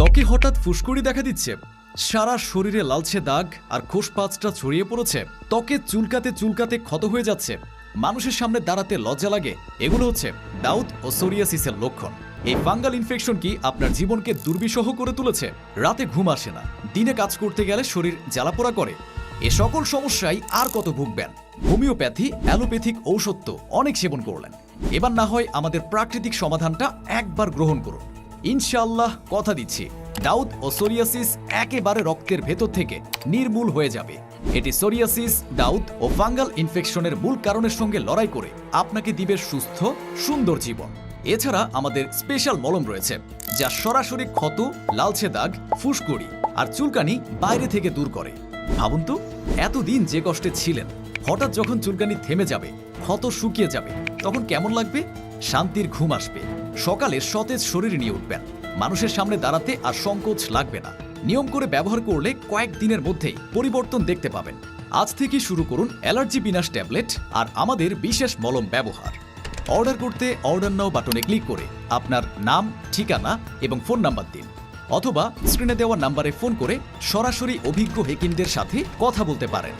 ত্বকে হঠাৎ ফুসকুড়ি দেখা দিচ্ছে। সারা শরীরে লালচে দাগ আর খোসপাঁচটা ছড়িয়ে পড়েছে। ত্বকে চুলকাতে চুলকাতে ক্ষত হয়ে যাচ্ছে। মানুষের সামনে দাঁড়াতে লজ্জা লাগে। এগুলো হচ্ছে ডাউট ও সোরিয়াসিসের লক্ষণ। এই ফাঙ্গাল ইনফেকশন কি আপনার জীবনকে দুর্বিষহ করে তুলেছে? রাতে ঘুম আসে না। দিনে কাজ করতে গেলে শরীর জ্বালাপোড়া করে। এ সকল সমস্যায় আর কত ভুগবেন? হোমিওপ্যাথি, অ্যালোপ্যাথিক ঔষধ তো অনেক সেবন করলেন। এবার না হয় আমাদের প্রাকৃতিক সমাধানটা একবার গ্রহণ করুন। ইনশাআল্লাহ কথা দিচ্ছি। ডাউদ ও সোরিয়াসিস একেবারে রক্তের ভেতর থেকে নির্মূল হয়ে যাবে। এটি সোরিয়াসিস ডাউদ ও ফাঙ্গাল ইনফেকশনের মূল কারণের সঙ্গে লড়াই করে আপনাকে দিবে সুস্থ, সুন্দর জীবন। এছাড়া আমাদের স্পেশাল মলম রয়েছে, যা সরাসরি ক্ষত, লালচে দাগ, ফুসকুড়ি আর চুলকানি বাইরে থেকে দূর করে। ভাবুন তো, এতদিন যে কষ্টে ছিলেন, হঠাৎ যখন চুলকানি থেমে যাবে, ক্ষত শুকিয়ে যাবে, তখন কেমন লাগবে? শান্তির ঘুম আসবে। সকালে সতেজ শরীর নিয়ে উঠবেন। মানুষের সামনে দাঁড়াতে আর সংকোচ লাগবে না। নিয়ম করে ব্যবহার করলে কয়েক দিনের মধ্যেই পরিবর্তন দেখতে পাবেন। আজ থেকে শুরু করুন অ্যালার্জি বিনাশ ট্যাবলেট আর আমাদের বিশেষ মলম ব্যবহার। অর্ডার করতে অর্ডার নাও বাটনে ক্লিক করে আপনার নাম, ঠিকানা এবং ফোন নাম্বার দিন। অথবা স্ক্রিনে দেওয়া নাম্বারে ফোন করে সরাসরি অভিজ্ঞ হেকিমদের সাথে কথা বলতে পারেন।